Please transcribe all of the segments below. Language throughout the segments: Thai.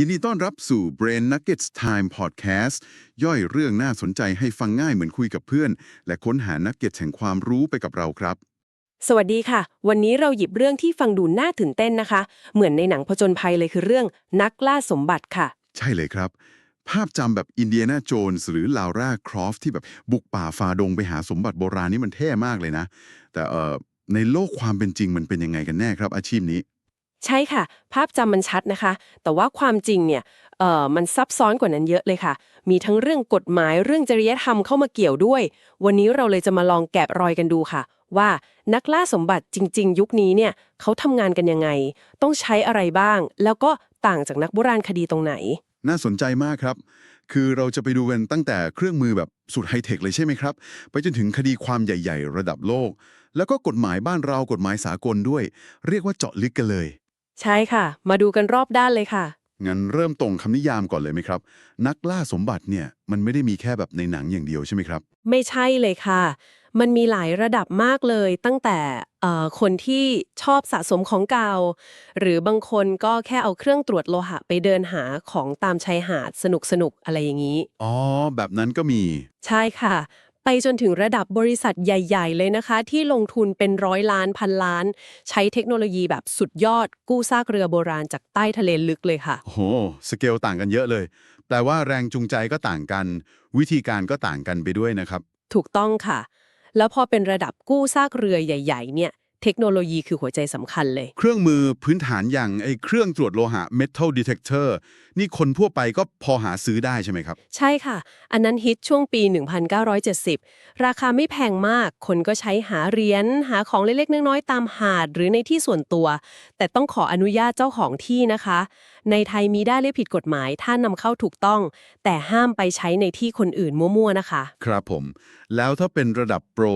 ยินดีต้อนรับสู่ Brain Nuggets Time Podcast ย่อยเรื่องน่าสนใจให้ฟังง่ายเหมือนคุยกับเพื่อน และค้นหานักเก็ตแห่งความรู้ไปกับเราครับ สวัสดีค่ะ วันนี้เราหยิบเรื่องที่ฟังดูน่าตื่นเต้นนะคะ เหมือนในหนังผจญภัยเลยคือเรื่องนักล่าสมบัติค่ะ ใช่เลยครับ ภาพจำแบบอินเดียนาโจนส์หรือลาวราครอฟที่แบบบุกป่าฟาดงไปหาสมบัติโบราณนี่มันเท่มากเลยนะ แต่เอ่อในโลกความเป็นจริงมันเป็นยังไงกันแน่ครับอาชีพนี้ ใช่ค่ะ ภาพจำมันชัดนะคะ แต่ว่าความจริงเนี่ยเอ่อมันซับซ้อนกว่านั้นเยอะเลยค่ะ มีทั้งเรื่องกฎหมายเรื่องจริยธรรมเข้ามาเกี่ยวด้วย วันนี้เราเลยจะมาลองแกะรอยกันดูค่ะ ว่านักล่าสมบัติจริง ๆ ยุคนี้เนี่ยเขาทำงานกันยังไง ต้องใช้อะไรบ้าง แล้วก็ต่างจากนักโบราณคดีตรงไหน น่าสนใจมากครับ คือเราจะไปดูกันตั้งแต่เครื่องมือแบบสุดไฮเทคเลยใช่ไหมครับ ไปจนถึงคดีความใหญ่ ๆ ระดับโลก แล้วก็กฎหมายบ้านเรากฎหมายสากลด้วย เรียกว่าเจาะลึกกันเลย ใช่ค่ะ มาดูกันรอบด้านเลยค่ะ งั้นเริ่มตรงคำนิยามก่อนเลยไหมครับ นักล่าสมบัติเนี่ยมันไม่ได้มีแค่แบบในหนังอย่างเดียวใช่ไหมครับ ไม่ใช่เลยค่ะ มันมีหลายระดับมากเลย ตั้งแต่เอ่อคนที่ชอบสะสมของเก่า หรือบางคนก็แค่เอาเครื่องตรวจโลหะไปเดินหาของตามชายหาดสนุกสนุกๆอะไรอย่างนี้ อ๋อ แบบนั้นก็มี ใช่ค่ะ ไปจนถึงระดับบริษัทใหญ่ ๆ เลยนะคะ ที่ลงทุนเป็นร้อยล้านพันล้าน ใช้เทคโนโลยีแบบสุดยอด กู้ซากเรือโบราณจากใต้ทะเลลึกเลยค่ะ โอ้โห สเกลต่างกันเยอะเลย แปลว่าแรงจูงใจก็ต่างกัน วิธีการก็ต่างกันไปด้วยนะครับ ถูกต้องค่ะ แล้วพอเป็นระดับกู้ซากเรือใหญ่ ๆ เนี่ย เทคโนโลยีคือหัวใจสำคัญเลย เครื่องมือพื้นฐานอย่างไอ้เครื่องตรวจโลหะ metal detector นี่คนทั่วไปก็พอหาซื้อได้ใช่ไหมครับ ใช่ค่ะ อันนั้นฮิตช่วงปี 1970 ราคาไม่แพงมาก คนก็ใช้หาเหรียญหาของเล็กๆน้อยๆตามหาด หรือในที่ส่วนตัว แต่ต้องขออนุญาตเจ้าของที่นะคะในไทยมีได้หรือผิดกฎหมาย ถ้านำเข้าถูกต้อง แต่ห้ามไปใช้ในที่คนอื่นมั่วๆนะคะ ครับผม แล้วถ้าเป็นระดับโปร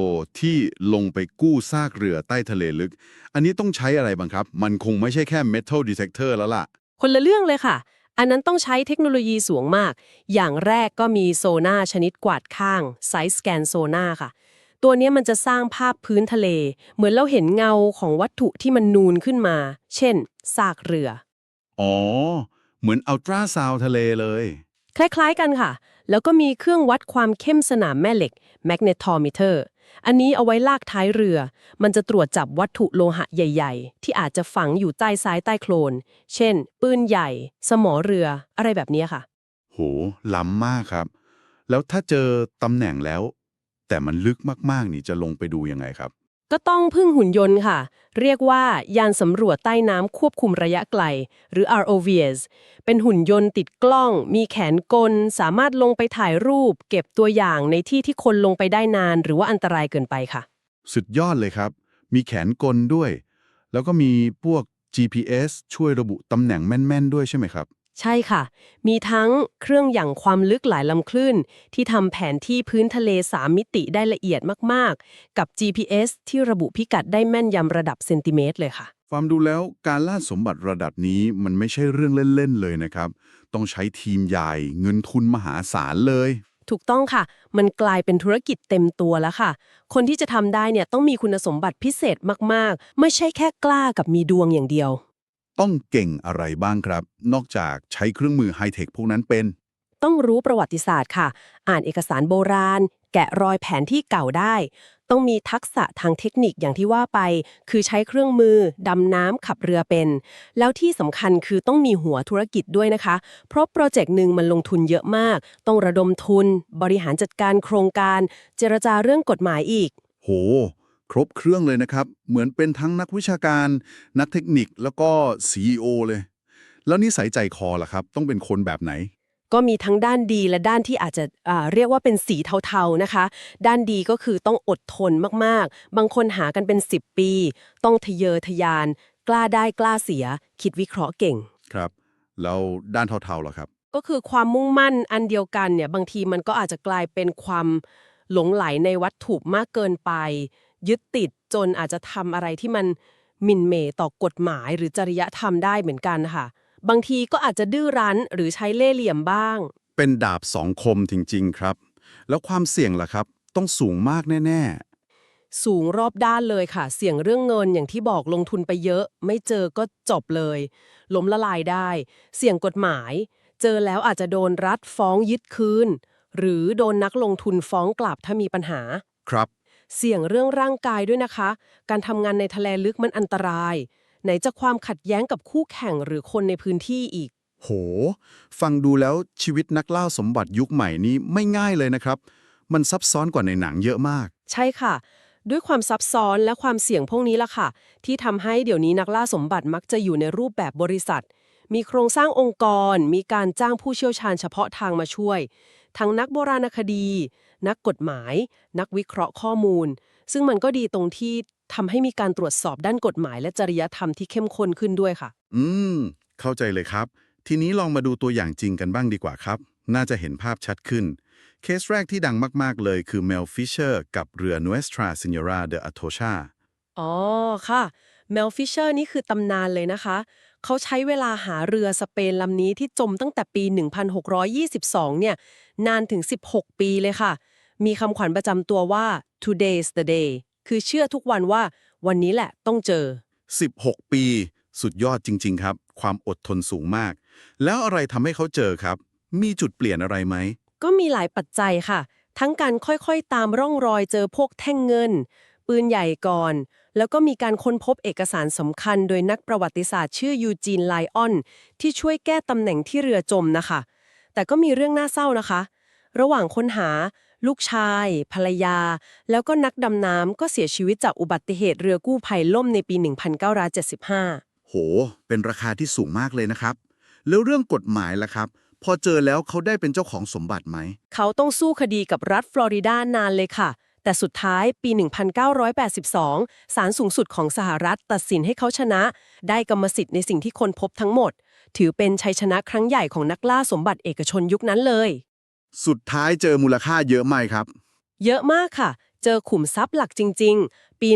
ที่ลงไปกู้ซากเรือใต้ทะเลลึก อันนี้ต้องใช้อะไรบ้างครับ มันคงไม่ใช่แค่ metal detector แล้วล่ะ คนละเรื่องเลยค่ะ อันนั้นต้องใช้เทคโนโลยีสูงมาก อย่างแรกก็มีโซน่าชนิดกวาดข้างไซส์สแกนโซน่าค่ะตัวเนี้ยมันจะสร้างภาพพื้นทะเล เหมือนเราเห็นเงาของวัตถุที่มันนูนขึ้นมา เช่นซากเรือ อ๋อ เหมือนอัลตราซาวทะเลเลย คล้ายๆกันค่ะ แล้วก็มีเครื่องวัดความเข้มสนามแม่เหล็ก magnetometer อันนี้เอาไว้ลากท้ายเรือ มันจะตรวจจับวัตถุโลหะใหญ่ ๆ ที่อาจจะฝังอยู่ใต้ซ้ายใต้โคลน เช่น ปืนใหญ่ สมอเรือ อะไรแบบเนี้ยค่ะ โห ล้ำมากครับ แล้วถ้าเจอตำแหน่งแล้ว แต่มันลึกมากๆ นี่จะลงไปดูยังไงครับ ก็ต้องพึ่งหุ่นยนต์ค่ะ เรียกว่ายานสำรวจใต้น้ำควบคุมระยะไกล หรือ ROVs เป็นหุ่นยนต์ติดกล้อง มีแขนกล สามารถลงไปถ่ายรูป เก็บตัวอย่างในที่ที่คนลงไปได้นาน หรือว่าอันตรายเกินไปค่ะ สุดยอดเลยครับ มีแขนกลด้วย แล้วก็มีพวก GPS ช่วยระบุตำแหน่งแม่น ๆ ด้วยใช่ไหมครับ ใช่ค่ะ มีทั้งเครื่องอย่างความลึกหลายลำคลื่น ที่ทำแผนที่พื้นทะเล 3 มิติได้ละเอียดมาก ๆ กับ GPS ที่ระบุพิกัดได้แม่นยำระดับเซนติเมตรเลยค่ะ ฟังดูแล้วการล่าสมบัติระดับนี้มันไม่ใช่เรื่องเล่น ๆ เลยนะครับ ต้องใช้ทีมใหญ่เงินทุนมหาศาลเลย ถูกต้องค่ะ มันกลายเป็นธุรกิจเต็มตัวแล้วค่ะ คนที่จะทำได้เนี่ยต้องมีคุณสมบัติพิเศษมาก ๆ ไม่ใช่แค่กล้ากับมีดวงอย่างเดียว ต้องเก่งอะไรบ้างครับ นอกจากใช้เครื่องมือไฮเทคพวกนั้นเป็น ต้องรู้ประวัติศาสตร์ค่ะ อ่านเอกสารโบราณ แกะรอยแผนที่เก่าได้ ต้องมีทักษะทางเทคนิคอย่างที่ว่าไป คือใช้เครื่องมือ ดำน้ำขับเรือเป็น แล้วที่สำคัญคือต้องมีหัวธุรกิจด้วยนะคะ เพราะโปรเจกต์หนึ่งมันลงทุนเยอะมาก ต้องระดมทุน บริหารจัดการโครงการ เจรจาเรื่องกฎหมายอีก โห ครบเครื่องเลยนะครับ เหมือนเป็นทั้งนักวิชาการ นักเทคนิคแล้วก็ CEO เลย แล้วนิสัยใจคอล่ะครับ ต้องเป็นคนแบบไหน ก็มีทั้งด้านดีและด้านที่อาจจะอ่าเรียกว่าเป็นสีเทาๆนะคะ ด้านดีก็คือต้องอดทนมากๆ บางคนหากันเป็น 10 ปี ต้องทะเยอทะยาน กล้าได้กล้าเสีย คิดวิเคราะห์เก่งครับแล้วด้านเทาๆล่ะครับ ก็คือความมุ่งมั่นอันเดียวกันเนี่ยบางทีมันก็อาจจะกลายเป็นความหลงไหลในวัตถุมากเกินไป ยึดติดจนอาจจะทำอะไรที่มันหมิ่นเหม่ต่อกฎหมายหรือจริยธรรมได้เหมือนกันค่ะ บางทีก็อาจจะดื้อรั้นหรือใช้เล่ห์เหลี่ยมบ้าง เป็นดาบสองคมจริง ๆ ครับ แล้วความเสี่ยงล่ะครับ ต้องสูงมากแน่สูงรอบด้านเลยค่ะ เสี่ยงเรื่องเงินอย่างที่บอกลงทุนไปเยอะ ไม่เจอก็จบเลย ล้มละลายได้ เสี่ยงกฎหมาย เจอแล้วอาจจะโดนรัฐฟ้องยึดคืน หรือโดนนักลงทุนฟ้องกลับถ้ามีปัญหา ครับ เสี่ยงเรื่องร่างกายด้วยนะคะ การทำงานในทะเลลึกมันอันตราย ไหนจะความขัดแย้งกับคู่แข่งหรือคนในพื้นที่อีก โห ฟังดูแล้วชีวิตนักล่าสมบัติยุคใหม่นี้ไม่ง่ายเลยนะครับ มันซับซ้อนกว่าในหนังเยอะมาก ใช่ค่ะ ด้วยความซับซ้อนและความเสี่ยงพวกนี้ล่ะค่ะ ที่ทำให้เดี๋ยวนี้นักล่าสมบัติมักจะอยู่ในรูปแบบบริษัท มีโครงสร้างองค์กร มีการจ้างผู้เชี่ยวชาญเฉพาะทางมาช่วย ทั้งนักโบราณคดี นักกฎหมาย นักวิเคราะห์ข้อมูล ซึ่งมันก็ดีตรงที่ทำให้มีการตรวจสอบด้านกฎหมาย และจริยธรรมที่เข้มข้นขึ้นด้วยค่ะ อืม เข้าใจเลยครับ ทีนี้ลองมาดูตัวอย่างจริงกันบ้างดีกว่าครับ น่าจะเห็นภาพชัดขึ้น เคสแรกที่ดังมากๆเลยคือเมลฟิชเชอร์กับเรือ Nuestra Señora de Atocha อ๋อค่ะเมลฟิชเชอร์นี่คือตำนานเลยนะคะ เขาใช้เวลาหาเรือสเปนลำนี้ที่จมตั้งแต่ปี 1622 เนี่ย นานถึง 16 ปีเลยค่ะ มีคำขวัญประจำตัวว่า today's the day คือเชื่อทุกวันว่าวันนี้แหละต้องเจอ 16 ปี สุดยอดจริง ๆ ครับ ความอดทนสูงมาก แล้วอะไรทำให้เขาเจอครับ มีจุดเปลี่ยนอะไรไหม ก็มีหลายปัจจัยค่ะ ทั้งการค่อยๆ ตามร่องรอยเจอพวกแท่งเงิน ปืนใหญ่ก่อน แล้วก็มีการค้นพบเอกสารสำคัญ โดยนักประวัติศาสตร์ชื่อยูจีนไลออน ที่ช่วยแก้ตำแหน่งที่เรือจมนะคะ แต่ก็มีเรื่องน่าเศร้านะคะ ระหว่างค้นหา ลูกชาย ภรรยา แล้วก็นักดำน้ำก็เสียชีวิตจากอุบัติเหตุเรือกู้ภัยล่มในปี 1975 โห เป็นราคาที่สูงมากเลยนะครับ แล้วเรื่องกฎหมายล่ะครับพอเจอแล้วเขาได้เป็นเจ้าของสมบัติไหม เขาต้องสู้คดีกับรัฐฟลอริดานานเลยค่ะ แต่สุดท้ายปี 1982 ศาลสูงสุดของสหรัฐตัดสินให้เขาชนะ ได้กรรมสิทธิ์ในสิ่งที่คนพบทั้งหมด ถือเป็นชัยชนะครั้งใหญ่ของนักล่าสมบัติเอกชนยุคนั้นเลย สุดท้ายเจอมูลค่าเยอะไหมครับ เยอะมากค่ะ เจอขุมทรัพย์หลักจริง ๆ ปี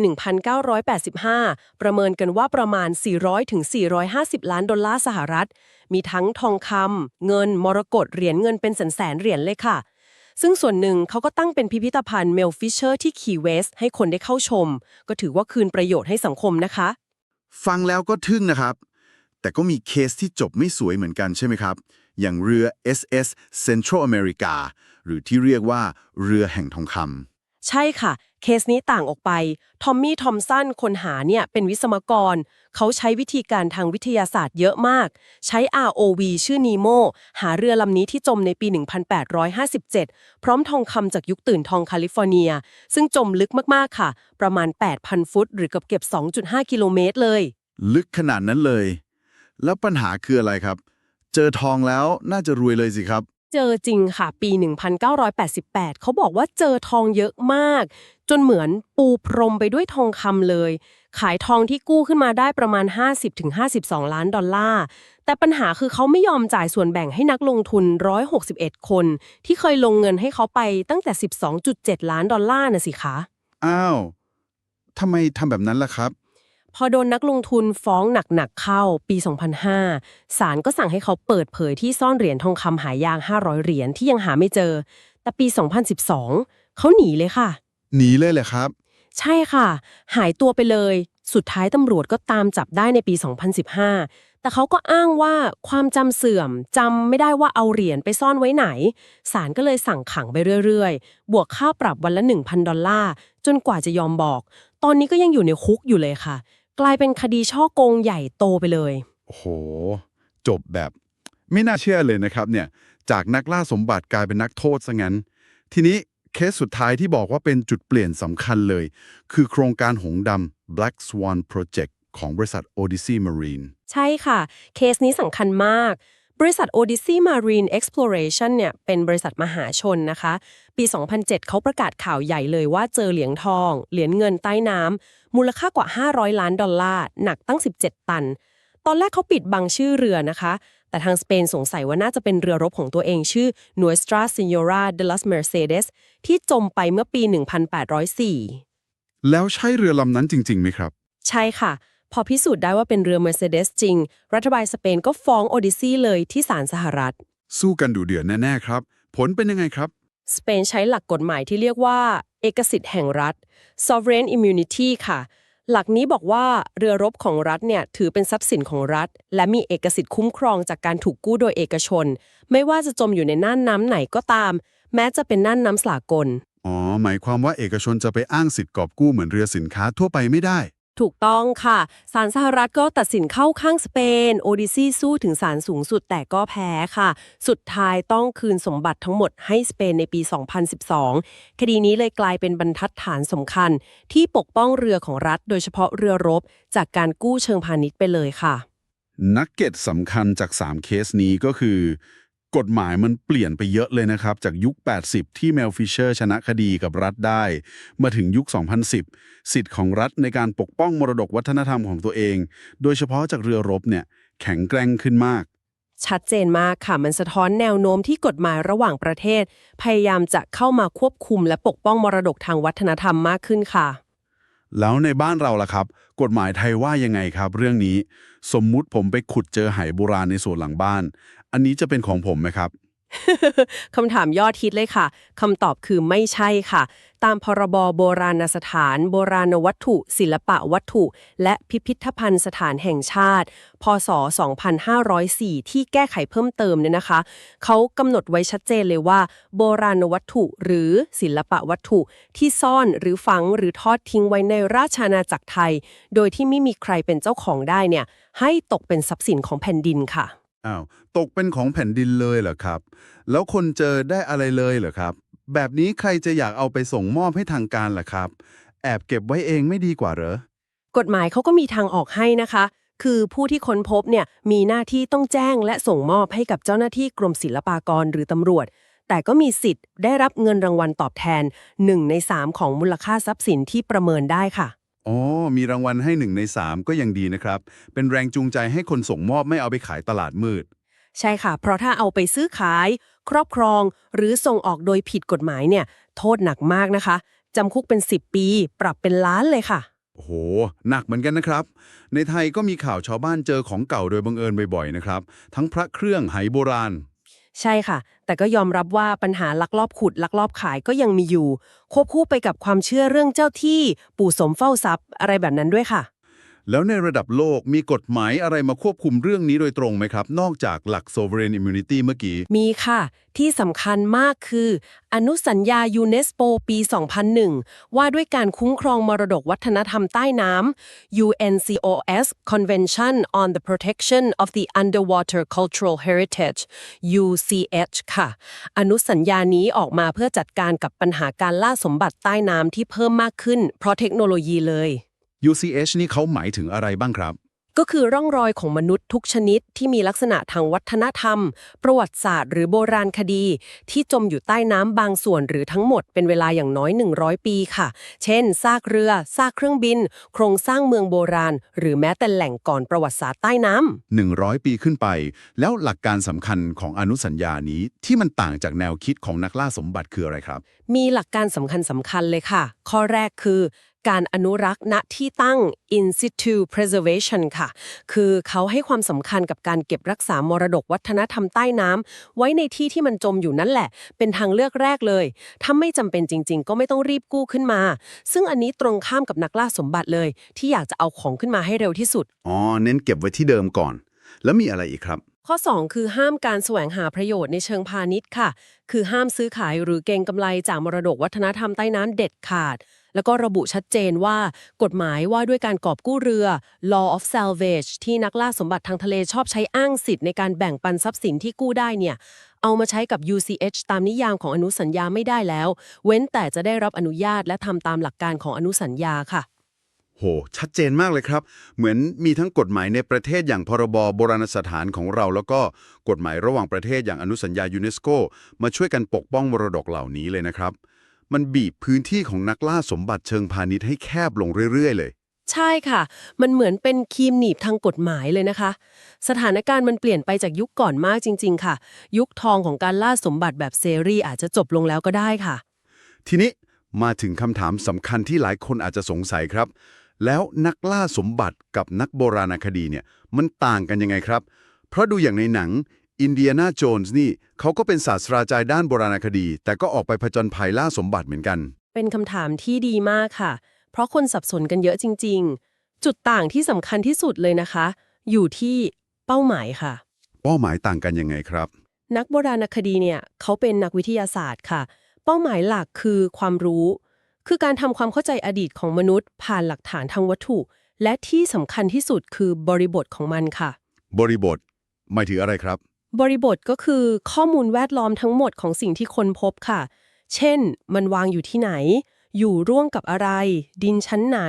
1985 ประเมินกันว่าประมาณ 400ถึง450 ล้านดอลลาร์สหรัฐ มีทั้งทองคำเงินมรกตเหรียญเงินเป็นแสนๆเหรียญเลยค่ะ ซึ่งส่วนหนึ่งเขาก็ตั้งเป็นพิพิธภัณฑ์เมลฟิชเชอร์ที่คีเวสให้คนได้เข้าชม ก็ถือว่าคืนประโยชน์ให้สังคมนะคะ ฟังแล้วก็ทึ่งนะครับ แต่ก็มีเคสที่จบไม่สวยเหมือนกันใช่ไหมครับ อย่างเรือ SS Central America หรือที่เรียกว่าเรือแห่งทองคำใช่ค่ะเคสนี้ต่างออกไป ทอมมี่ ทอมสัน คนหาเนี่ย เป็นวิศวกร เขาใช้วิธีการทางวิทยาศาสตร์เยอะมาก ใช้ ROV ชื่อนีโมหาเรือลำนี้ที่จมในปี 1857 พร้อมทองคำจากยุคตื่นทองแคลิฟอร์เนีย ซึ่งจมลึกมากๆค่ะ ประมาณ 8,000 ฟุต หรือเกือบเก็บ 2.5 กิโลเมตรเลย ลึกขนาดนั้นเลย แล้วปัญหาคืออะไรครับ เจอทองแล้วน่าจะรวยเลยสิครับ เจอจริงค่ะปี 1988 เขาบอกว่าเจอทองเยอะมาก จนเหมือนปูพรมไปด้วยทองคำเลย ขายทองที่กู้ขึ้นมาได้ประมาณ 50-52 ล้านดอลลาร์ แต่ปัญหาคือเขาไม่ยอมจ่ายส่วนแบ่งให้นักลงทุน 161 คน ที่เคยลงเงินให้เขาไปตั้งแต่ 12.7 ล้านดอลลาร์น่ะสิคะ อ้าวทำไมทำแบบนั้นล่ะครับ พอโดนนักลงทุนฟ้องหนักๆเข้าปี 2005 ศาลก็สั่งให้เขาเปิดเผยที่ซ่อนเหรียญทองคำหายาง 500 เหรียญที่ยังหาไม่เจอ แต่ปี 2012 เขาหนีเลยค่ะ หนีเลยเลยครับ ใช่ค่ะ หายตัวไปเลย สุดท้ายตำรวจก็ตามจับได้ในปี 2015 แต่เขาก็อ้างว่าความจำเสื่อมจำไม่ได้ว่าเอาเหรียญไปซ่อนไว้ไหน ศาลก็เลยสั่งขังไปเรื่อยๆ บวกค่าปรับวันละ 1,000 ดอลลาร์ จนกว่าจะยอมบอก ตอนนี้ก็ยังอยู่ในคุกอยู่เลยค่ะ กลายเป็นคดีช่อโกงใหญ่โตไปเลย โอ้โห จบแบบ ไม่น่าเชื่อเลยนะครับเนี่ย จากนักล่าสมบัติกลายเป็นนักโทษซะงั้น ทีนี้เคสสุดท้ายที่บอกว่าเป็นจุดเปลี่ยนสำคัญเลย คือโครงการหงส์ดำ Black Swan Project ของบริษัท Odyssey Marine ใช่ค่ะ เคสนี้สำคัญมาก บริษัท Odyssey Marine Exploration เนี่ย เป็นบริษัทมหาชนนะคะ ปี 2007 เขาประกาศข่าวใหญ่เลยว่าเจอเหรียญทอง เหรียญเงินใต้น้ำ มูลค่ากว่า 500 ล้านดอลลาร์หนักตั้ง 17 ตัน ตอนแรกเขาปิดบังชื่อเรือนะคะ แต่ทางสเปนสงสัยว่าน่าจะเป็นเรือรบของตัวเองชื่อ Nuestra Señora de las Mercedes ที่จมไปเมื่อปี 1804 แล้วใช่เรือลำนั้นจริงๆไหมครับ ใช่ค่ะ พอพิสูจน์ได้ว่าเป็นเรือ Mercedes จริง รัฐบาลสเปนก็ฟ้องโอดิซีเลยที่ศาลสหรัฐ สู้กันดูเดือดแน่ๆครับ ผลเป็นยังไงครับ สเปนใช้หลักกฎหมายที่เรียกว่า เอกสิทธิ์แห่งรัฐ sovereign immunity ค่ะ หลักนี้บอกว่าเรือรบของรัฐเนี่ยถือเป็นทรัพย์สินของรัฐ และมีเอกสิทธิ์คุ้มครองจากการถูกกู้โดยเอกชน ไม่ว่าจะจมอยู่ในน่านน้ำไหนก็ตาม แม้จะเป็นน่านน้ำสากล อ๋อ หมายความว่าเอกชนจะไปอ้างสิทธิ์กอบกู้เหมือนเรือสินค้าทั่วไปไม่ได้ ถูกต้องค่ะศาลสหรัฐก็ตัดสินเข้าข้างสเปน โอดิซีสู้ถึงศาลสูงสุดแต่ก็แพ้ค่ะ สุดท้ายต้องคืนสมบัติทั้งหมดให้สเปนในปี 2012 คดีนี้เลยกลายเป็นบรรทัดฐานสำคัญ ที่ปกป้องเรือของรัฐ โดยเฉพาะเรือรบ จากการกู้เชิงพาณิชย์ไปเลยค่ะ นักเก็ตสำคัญจาก 3 เคสนี้ก็คือ กฎหมายมันเปลี่ยนไปเยอะเลยนะครับ จากยุค 80 ที่เมลฟิเชอร์ชนะคดีกับรัฐได้ มาถึงยุค 2010 สิทธิ์ของรัฐในการปกป้องมรดกวัฒนธรรมของตัวเอง โดยเฉพาะจากเรือรบเนี่ยแข็งแกร่งขึ้นมาก ชัดเจนมากค่ะ มันสะท้อนแนวโน้มที่กฎหมายระหว่างประเทศ พยายามจะเข้ามาควบคุมและปกป้องมรดกทางวัฒนธรรมมากขึ้นค่ะแล้วในบ้านเราล่ะครับ กฎหมายไทยว่ายังไงครับ เรื่องนี้ สมมุติผมไปขุดเจอไหโบราณในสวนหลังบ้าน อันนี้จะเป็นของผมไหมครับ คำถามยอดฮิตเลยค่ะคำตอบคือไม่ใช่ค่ะ ตามพรบโบราณสถาน โบราณวัตถุ ศิลปะวัตถุ และพิพิธภัณฑ์สถานแห่งชาติ พศ 2504 ที่แก้ไขเพิ่มเติมเนี่ยนะคะ เขากำหนดไว้ชัดเจนเลยว่า โบราณวัตถุหรือศิลปะวัตถุ ที่ซ่อนหรือฝังหรือทอดทิ้งไว้ในราชอาณาจักรไทย โดยที่ไม่มีใครเป็นเจ้าของได้เนี่ยให้ตกเป็นทรัพย์สินของแผ่นดินค่ะ อ้าวตกเป็นของแผ่นดินเลยเหรอครับ แล้วคนเจอได้อะไรเลยเหรอครับ แบบนี้ใครจะอยากเอาไปส่งมอบให้ทางการล่ะครับ แอบเก็บไว้เองไม่ดีกว่าเหรอกฎหมายเขาก็มีทางออกให้นะคะ คือผู้ที่ค้นพบเนี่ยมีหน้าที่ต้องแจ้งและส่งมอบให้กับเจ้าหน้าที่กรมศิลปากรหรือตำรวจ แต่ก็มีสิทธิ์ได้รับเงินรางวัลตอบแทน 1 ใน 3 ของมูลค่าทรัพย์สินที่ประเมินได้ค่ะ อ๋อ มีรางวัลให้หนึ่งในสามก็ยังดีนะครับ เป็นแรงจูงใจให้คนส่งมอบไม่เอาไปขายตลาดมืด ใช่ค่ะ เพราะถ้าเอาไปซื้อขาย ครอบครอง หรือส่งออกโดยผิดกฎหมายเนี่ย โทษหนักมากนะคะจำคุกเป็น 10 ปี ปรับเป็นล้านเลยค่ะ โอ้โห หนักเหมือนกันนะครับ ในไทยก็มีข่าวชาวบ้านเจอของเก่าโดยบังเอิญบ่อยๆนะครับ ทั้งพระเครื่องไหโบราณ ใช่ค่ะ แต่ก็ยอมรับว่าปัญหาลักลอบขุด ลักลอบขายก็ยังมีอยู่ ควบคู่ไปกับความเชื่อเรื่องเจ้าที่ ปู่สมเฝ้าทรัพย์ อะไรแบบนั้นด้วยค่ะ แล้วในระดับโลกมีกฎหมายอะไรมาควบคุมเรื่องนี้โดยตรงไหมครับ นอกจากหลัก sovereign immunity เมื่อกี้ มีค่ะ ที่สำคัญมากคือ อนุสัญญายูเนสโปปี 2001 ว่าด้วยการคุ้มครองมรดกวัฒนธรรมใต้น้ำ UNCOS Convention on the Protection of the Underwater Cultural Heritage UCH ค่ะ อนุสัญญานี้ออกมาเพื่อจัดการกับปัญหาการล่าสมบัติใต้น้ำที่เพิ่มมากขึ้น เพราะเทคโนโลยีเลย UCH นี่เขาหมายถึงอะไรบ้างครับ ก็คือร่องรอยของมนุษย์ทุกชนิดที่มีลักษณะทางวัฒนธรรม ประวัติศาสตร์ หรือโบราณคดี ที่จมอยู่ใต้น้ำบางส่วนหรือทั้งหมดเป็นเวลาอย่างน้อย 100 ปีค่ะ เช่น ซากเรือ ซากเครื่องบิน โครงสร้างเมืองโบราณ หรือแม้แต่แหล่งก่อนประวัติศาสตร์ใต้น้ำ100 ปีขึ้นไป แล้วหลักการสำคัญของอนุสัญญานี้ที่มันต่างจากแนวคิดของนักล่าสมบัติคืออะไรครับ มีหลักการสำคัญสำคัญเลยค่ะ ข้อแรกคือการอนุรักษ์ณที่ตั้ง in situ preservation ค่ะ คือเขาให้ความสำคัญกับการเก็บรักษามรดกวัฒนธรรมใต้น้ำไว้ในที่ที่มันจมอยู่นั่นแหละ เป็นทางเลือกแรกเลย ถ้าไม่จำเป็นจริง ๆ ก็ไม่ต้องรีบกู้ขึ้นมา ซึ่งอันนี้ตรงข้ามกับนักล่าสมบัติเลย ที่อยากจะเอาของขึ้นมาให้เร็วที่สุด อ๋อ เน้นเก็บไว้ที่เดิมก่อน แล้วมีอะไรอีกครับ ข้อ 2 คือห้ามการแสวงหาประโยชน์ในเชิงพาณิชย์ค่ะ คือห้ามซื้อขายหรือเก็งกำไรจากมรดกวัฒนธรรมใต้น้ำเด็ดขาด แล้วก็ระบุชัดเจนว่ากฎหมายว่าด้วยการกอบกู้เรือ law of salvage ที่นักล่าสมบัติทางทะเลชอบใช้อ้างสิทธิ์ในการแบ่งปันทรัพย์สินที่กู้ได้เนี่ยเอามาใช้กับ UCH ตามนิยามของอนุสัญญาไม่ได้แล้ว เว้นแต่จะได้รับอนุญาตและทำตามหลักการของอนุสัญญาค่ะ โห ชัดเจนมากเลยครับ เหมือนมีทั้งกฎหมายในประเทศอย่างพรบโบราณสถานของเรา แล้วก็กฎหมายระหว่างประเทศอย่างอนุสัญญายูเนสโกมาช่วยกันปกป้องมรดกเหล่านี้เลยนะครับ มันบีบพื้นที่ของนักล่าสมบัติเชิงพาณิชย์ให้แคบลงเรื่อย ๆ เลย ใช่ค่ะ มันเหมือนเป็นครีมหนีบทางกฎหมายเลยนะคะ สถานการณ์มันเปลี่ยนไปจากยุคก่อนมากจริง ๆ ค่ะ ยุคทองของการล่าสมบัติแบบเซรีอาจจะจบลงแล้วก็ได้ค่ะ ทีนี้มาถึงคำถามสำคัญที่หลายคนอาจจะสงสัยครับ แล้วนักล่าสมบัติกับนักโบราณคดีเนี่ยมันต่างกันยังไงครับ เพราะดูอย่างในหนัง อินเดียนาโจนส์นี่เขาก็เป็นศาสตราจารย์ด้านโบราณคดี แต่ก็ออกไปผจญภัยล่าสมบัติเหมือนกัน เป็นคำถามที่ดีมากค่ะ เพราะคนสับสนกันเยอะจริง ๆ จุดต่างที่สำคัญที่สุดเลยนะคะ อยู่ที่เป้าหมายค่ะ เป้าหมายต่างกันยังไงครับ นักโบราณคดีเนี่ยเขาเป็นนักวิทยาศาสตร์ค่ะ เป้าหมายหลักคือความรู้ คือการทำความเข้าใจอดีตของมนุษย์ ผ่านหลักฐานทางวัตถุ และที่สำคัญที่สุดคือบริบทของมันค่ะ บริบทหมายถึงอะไรครับ บริบทก็คือข้อมูลแวดล้อมทั้งหมดของสิ่งที่คนพบค่ะ เช่น มันวางอยู่ที่ไหน อยู่ร่วมกับอะไร ดินชั้นไหน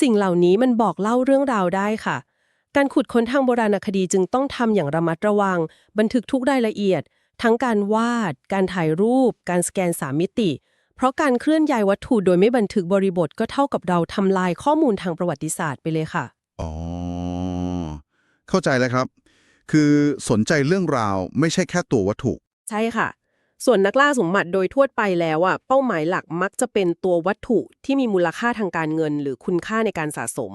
สิ่งเหล่านี้มันบอกเล่าเรื่องราวได้ค่ะ การขุดค้นทางโบราณคดีจึงต้องทำอย่างระมัดระวัง บันทึกทุกรายละเอียด ทั้งการวาด การถ่ายรูป การสแกนสามมิติ เพราะการเคลื่อนย้ายวัตถุโดยไม่บันทึกบริบทก็เท่ากับเราทำลายข้อมูลทางประวัติศาสตร์ไปเลยค่ะ อ๋อ เข้าใจแล้วครับ คือสนใจเรื่องราวไม่ใช่แค่ตัววัตถุ ใช่ค่ะ ส่วนนักล่าสมบัติโดยทั่วไปแล้วอะเป้าหมายหลักมักจะเป็นตัววัตถุที่มีมูลค่าทางการเงิน หรือคุณค่าในการสะสม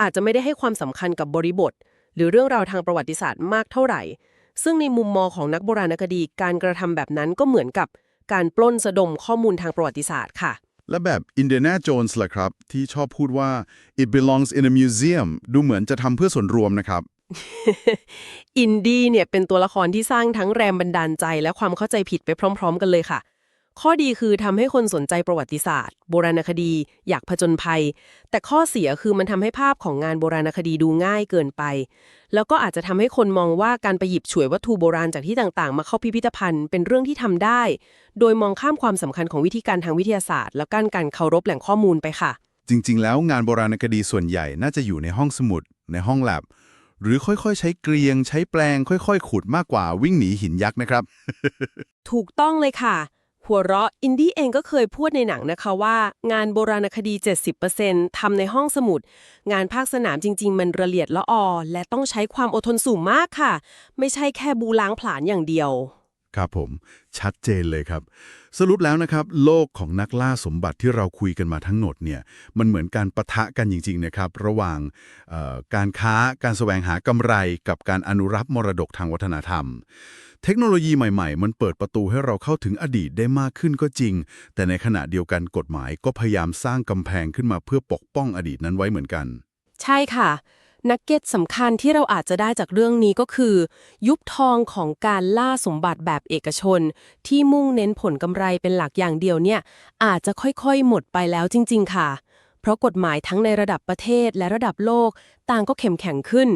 อาจจะไม่ได้ให้ความสำคัญกับบริบท หรือเรื่องราวทางประวัติศาสตร์มากเท่าไหร่ ซึ่งในมุมมองของนักโบราณคดีการกระทำแบบนั้นก็เหมือนกับการปล้นสะดมข้อมูลทางประวัติศาสตร์ค่ะ และแบบอินเดียนาโจนส์ล่ะครับ ที่ชอบพูดว่า it belongs in a museum ดูเหมือนจะทำเพื่อส่วนรวมนะครับ อินดี้เนี่ยเป็นตัวละครที่สร้างทั้งแรงบันดาลใจและความเข้าใจผิดไปพร้อม ๆ กันเลยค่ะ ข้อดีคือทำให้คนสนใจประวัติศาสตร์ โบราณคดี อยากผจญภัย แต่ข้อเสียคือมันทำให้ภาพของงานโบราณคดีดูง่ายเกินไป แล้วก็อาจจะทำให้คนมองว่าการไปหยิบฉวยวัตถุโบราณจากที่ต่างๆ มาเข้าพิพิธภัณฑ์เป็นเรื่องที่ทำได้ โดยมองข้ามความสำคัญของวิธีการทางวิทยาศาสตร์ แล้วการการเคารพแหล่งข้อมูลไปค่ะ จริง ๆ แล้วงานโบราณคดีส่วนใหญ่น่าจะอยู่ในห้องสมุด ในห้องแลบ หรือค่อยๆ ใช้เกลียง ใช้แปลงค่อยๆ ขุดมากกว่าวิ่งหนีหินยักษ์นะครับ ถูกต้องเลยค่ะ หัวเราะอินดี้เองก็เคยพูดในหนังนะคะว่า งานโบราณคดี 70%ทำในห้องสมุด งานภาคสนามจริง ๆ มันระเอียดละออ และต้องใช้ความอดทนสูงมากค่ะ ไม่ใช่แค่บูล้างผลาญอย่างเดียว ครับผม ชัดเจนเลยครับ สรุปแล้วนะครับ โลกของนักล่าสมบัติที่เราคุยกันมาทั้งหมดเนี่ยมันเหมือนการประทะกันจริงๆนะครับ ระหว่างการค้าการแสวงหากำไรกับการอนุรักษ์มรดกทางวัฒนธรรม เทคโนโลยีใหม่ๆ มันเปิดประตูให้เราเข้าถึงอดีตได้มากขึ้นก็จริง แต่ในขณะเดียวกันกฎหมายก็พยายามสร้างกำแพงขึ้นมาเพื่อปกป้องอดีตนั้นไว้เหมือนกัน ใช่ค่ะ นักเก็ตสำคัญที่เราอาจจะได้จากเรื่องนี้ก็คือ ยุบทองของการล่าสมบัติแบบเอกชน ที่มุ่งเน้นผลกำไรเป็นหลักอย่างเดียวเนี่ย อาจจะค่อยๆ หมดไปแล้วจริง ๆ ค่ะ เพราะกฎหมายทั้งในระดับประเทศและระดับโลก ต่างก็เข้มแข็งขึ้น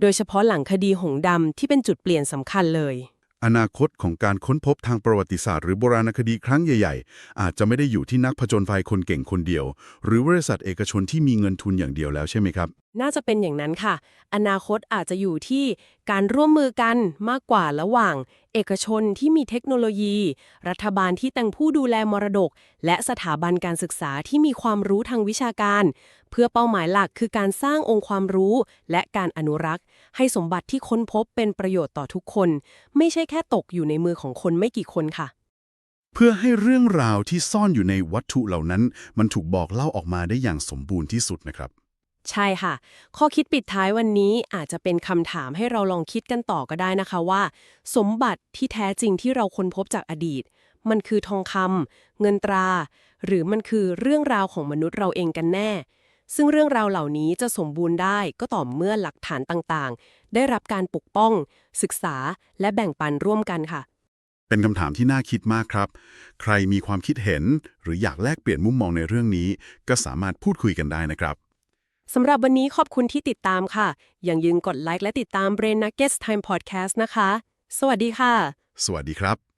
โดยเฉพาะหลังคดีหงดำที่เป็นจุดเปลี่ยนสำคัญเลย อนาคตของการค้นพบทางประวัติศาสตร์หรือโบราณคดีครั้งใหญ่ ๆ อาจจะไม่ได้อยู่ที่นักผจญภัยคนเก่งคนเดียว หรือบริษัทเอกชนที่มีเงินทุนอย่างเดียวแล้วใช่ไหมครับ น่าจะเป็นอย่างนั้นค่ะ อนาคตอาจจะอยู่ที่การร่วมมือกันมากกว่าระหว่าง เอกชนที่มีเทคโนโลยี รัฐบาลที่แต่งผู้ดูแลมรดก และสถาบันการศึกษาที่มีความรู้ทางวิชาการ เพื่อเป้าหมายหลักคือการสร้างองค์ความรู้และการอนุรักษ์ ให้สมบัติที่ค้นพบเป็นประโยชน์ต่อทุกคน ไม่ใช่แค่ตกอยู่ในมือของคนไม่กี่คนค่ะ เพื่อให้เรื่องราวที่ซ่อนอยู่ในวัตถุเหล่านั้น มันถูกบอกเล่าออกมาได้อย่างสมบูรณ์ที่สุดนะครับ ใช่ค่ะ ข้อคิดปิดท้ายวันนี้อาจจะเป็นคำถามให้เราลองคิดกันต่อก็ได้นะคะว่า สมบัติที่แท้จริงที่เราค้นพบจากอดีต มันคือทองคำเงินตรา หรือมันคือเรื่องราวของมนุษย์เราเองกันแน่ ซึ่งเรื่องราวเหล่านี้จะสมบูรณ์ได้ก็ต่อเมื่อหลักฐานต่างๆ ได้รับการปกป้อง ศึกษาและแบ่งปันร่วมกันค่ะ เป็นคำถามที่น่าคิดมากครับ ใครมีความคิดเห็น หรืออยากแลกเปลี่ยนมุมมองในเรื่องนี้ ก็สามารถพูดคุยกันได้นะครับสำหรับวันนี้ขอบคุณที่ติดตามค่ะ อย่างยืนกดไลค์และติดตาม Brain Nuggets Time Podcast นะคะ สวัสดีค่ะ สวัสดีครับ